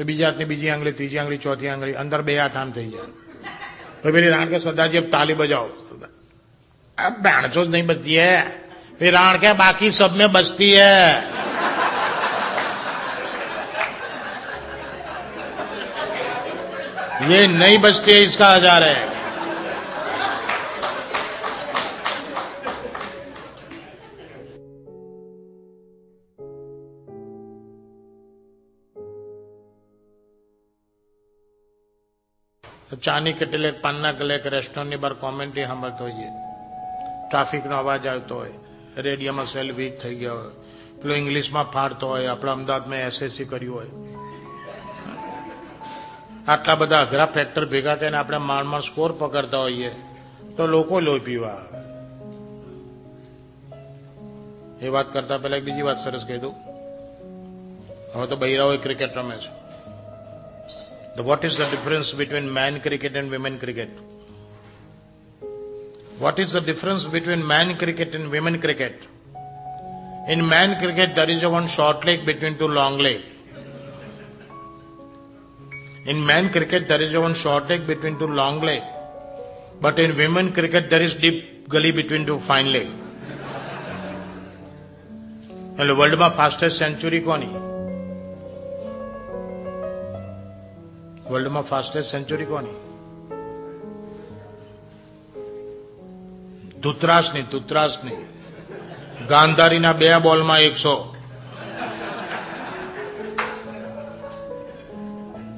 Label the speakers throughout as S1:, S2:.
S1: તો બીજા હાથની બીજી આંગળી ત્રીજી આંગળી ચોથી આંગળી અંદર બે હાથ આમ થઈ જાય પછી પેલી રાણ કે સદાજી अब ताली बजाओ सदा अब बैंचो नहीं बजती है फिर राण के बाकी सब में बजती है ये नहीं बजती है इसका हजार है ચાની કેટલેક પાનના કલેક રેસ્ટોરન્ટની બહાર કોમેન્ટ્રી સાંભળતો હોઈએ. ટ્રાફિકનો અવાજ આવતો હોય. રેડિયોમાં સેલ વીક થઈ ગયો હોય. પેલો ઇંગ્લિશમાં ફાડતો હોય. આપણા અમદાવાદમાં એસએસસી કર્યું હોય. આટલા બધા અઘરા ફેક્ટર ભેગા થઈને આપણે માંડ માંડ સ્કોર પકડતા હોઈએ, તો લોકો લોહી પીવા આવે. એ વાત કરતા પહેલા બીજી વાત સરસ કહી દઉં. હવે તો બૈરાઓ ક્રિકેટ રમે છે. what is the difference between man cricket and women cricket? What is the difference between man cricket and women cricket? In man cricket, there is a one short leg between two long leg. In man cricket, there is a one short leg between two long leg. But in women cricket, there is deep gully between two fine leg. એટલે વર્લ્ડમાં fastest century કોની વર્લ્ડમાં fastest century કોની? ધૂતરાસની ધૂતરાસની ગાંધારીના બે બોલમાં એકસો.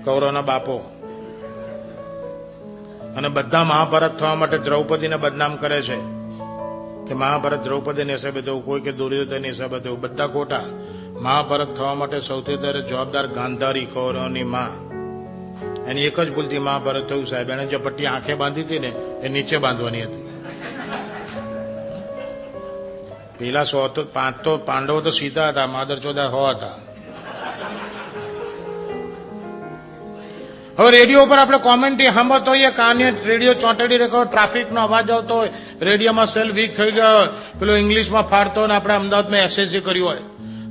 S1: કૌરવના બાપો. અને બધા મહાભારત થવા માટે દ્રૌપદીને બદનામ કરે છે. કે મહાભારત દ્રૌપદીને હિસાબે થયું કોઈ કે દુર્યોધન હિસાબે થયું બધા ખોટા. મહાભારત થવા માટે સૌથી વધારે જવાબદાર ગાંધારી કૌરવની માં. એની એક જ ભૂલથી મહાભારત થયું સાહેબ. એને જે પટ્ટી આંખે બાંધી હતી ને, એ નીચે બાંધવાની હતી. પેલા સો તો પાંચ તો પાંડવો તો સીધા હતા, માદર ચોદા હો હતા હવે રેડિયો ઉપર આપણે કોમેન્ટ્રી સાંભળતો હોઈએ, કાને રેડિયો ચોંટડી રેખો ટ્રાફિકનો અવાજ આવતો હોય, રેડિયોમાં સેલ વીક થઈ ગયો હોય, પેલો ઇંગ્લિશમાં ફાડતો હોય આપણે અમદાવાદમાં એસએસસી કર્યું હોય.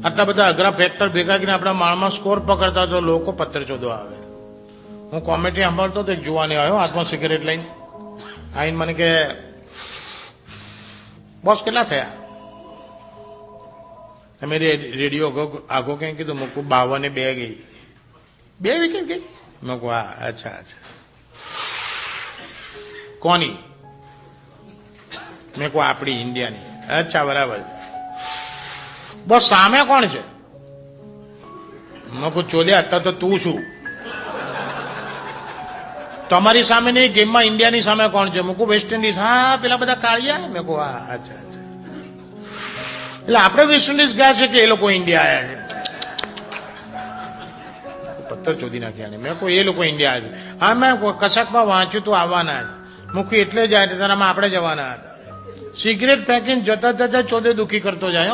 S1: આટલા બધા અઘરા ફેક્ટર ભેગા કરીને આપણા માળમાં સ્કોર પકડતા તો લોકો પત્ર ચોદવા આવે. હું કોમેડી સાંભળતો તો એક જોવાની આવ્યો, હાથમાં સિગરેટ લઈને. આઈને મને કે, બોસ, કેટલા થયા? તમે રેડિયો આગો કઈ કીધું મૂકું બાવને બે ગઈ. બે વિકેટ ગઈ? મૂકું હા, અચ્છા અચ્છા. કોની? મેં કહું આપણી ઇન્ડિયાની. અચ્છા, બરાબર. બસ, સામે કોણ છે? મેં કહું ચોલ્યા, અત્યારે તો તું છું. તમારી સામે નહીં ગેમમાં ઇન્ડિયાની સામે કોણ છે? મૂકું વેસ્ટ ઇન્ડિઝ. હા, પેલા બધા કાળિયા? મેં કહું, હા, અચ્છા અચ્છા. એટલે આપણે વેસ્ટ ઇન્ડિઝ ગયા છે કે એ લોકો ઇન્ડિયા આવ્યા છે? પથ્થર ચોધી નાખ્યા ને. મેં કોઈ એ લોકો ઇન્ડિયા છે. હા, મેં કશાકમાં વાંચ્યું તું આવવાના જ મૂકી એટલે જાય તારામાં આપણે જવાના હતા. સિગરેટ ફેંકીને જતા જતા ચોદે દુખી કરતો જાય.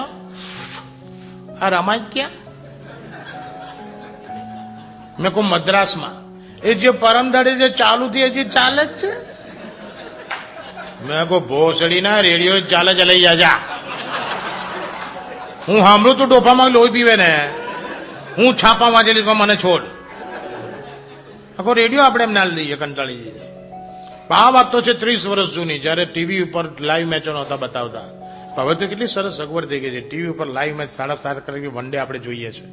S1: આ રમાય ક્યાં? મેં કહું, મદ્રાસમાં. એ જે પરમદાડે જે ચાલુ થી હજી ચાલે જ છે? મેં કહું, ભોસડી ના રેડિયો ચાલે ચલાઈ જા જા હું સાંભળું તું ડોફામાં લોહી પીવે ને, હું છાપા વાંચેલી પણ મને છોડ. આખો રેડિયો આપણે એમ ના દઈએ, કંટાળી જઈએ. આ વાત તો છે ત્રીસ વર્ષ જૂની, જયારે ટીવી ઉપર લાઈવ મેચો નહોતા બતાવતા. હવે તો કેટલી સરસ સગવડ થઈ ગઈ છે. ટીવી ઉપર લાઈવ મેચ સાડા સાત કલાકે વન ડે આપણે જોઈએ છે.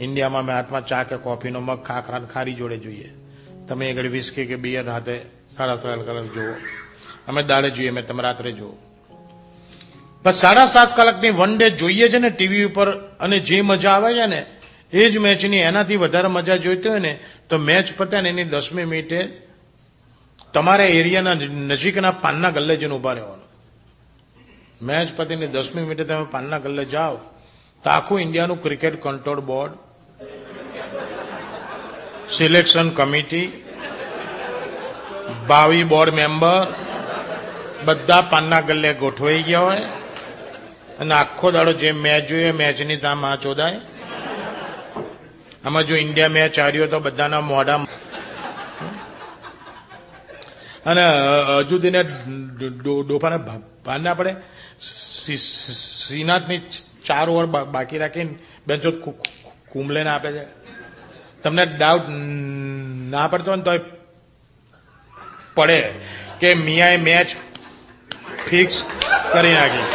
S1: ઇન્ડિયામાં મેં હાથમાં ચા કે કોફીનો મગ ખાખરા ખારી જોડે જોઈએ. તમે આગળ વિસ્કી કે બિયર હાથે સાડા સાત કલાક જુઓ. અમે દાડે જોઈએ મેં તમે રાત્રે જુઓ. બસ સાડા સાત કલાકની વન ડે જોઈએ છે ને ટીવી ઉપર અને જે મજા આવે છે ને, એ જ મેચની એનાથી વધારે મજા જોઈતી હોય ને, તો મેચ પતે ને એની દસમી મિનિટે તમારા એરિયાના નજીકના પાનના ગલ્લે જઈને ઊભા રહેવાનું. મેચ પતીની દસમી મિનિટે તમે પાનના ગલ્લે જાઓ. તો આખું ઇન્ડિયાનું cricket control board selection committee ભાવિ બોર્ડ મેમ્બર, બધા પાનના ગલ્લે ગોઠવાઈ ગયા હોય. અને આખો દાડો જે મેચ જોઈએ, મેચની ત્યાં આ ચોદાય. આમાં જો ઇન્ડિયા મેચ હાર્યો તો બધાના મોઢા અને હજુ તેને ડોફાને ભાન ના પડે. શ્રીનાથની ચાર ઓવર બાકી રાખીને બેન્ચો કુંબલેને આપે છે. તમને ડાઉટ ના પડતો ને તોય પડે કે મિયાએ મેચ ફિક્સ કરી નાખી.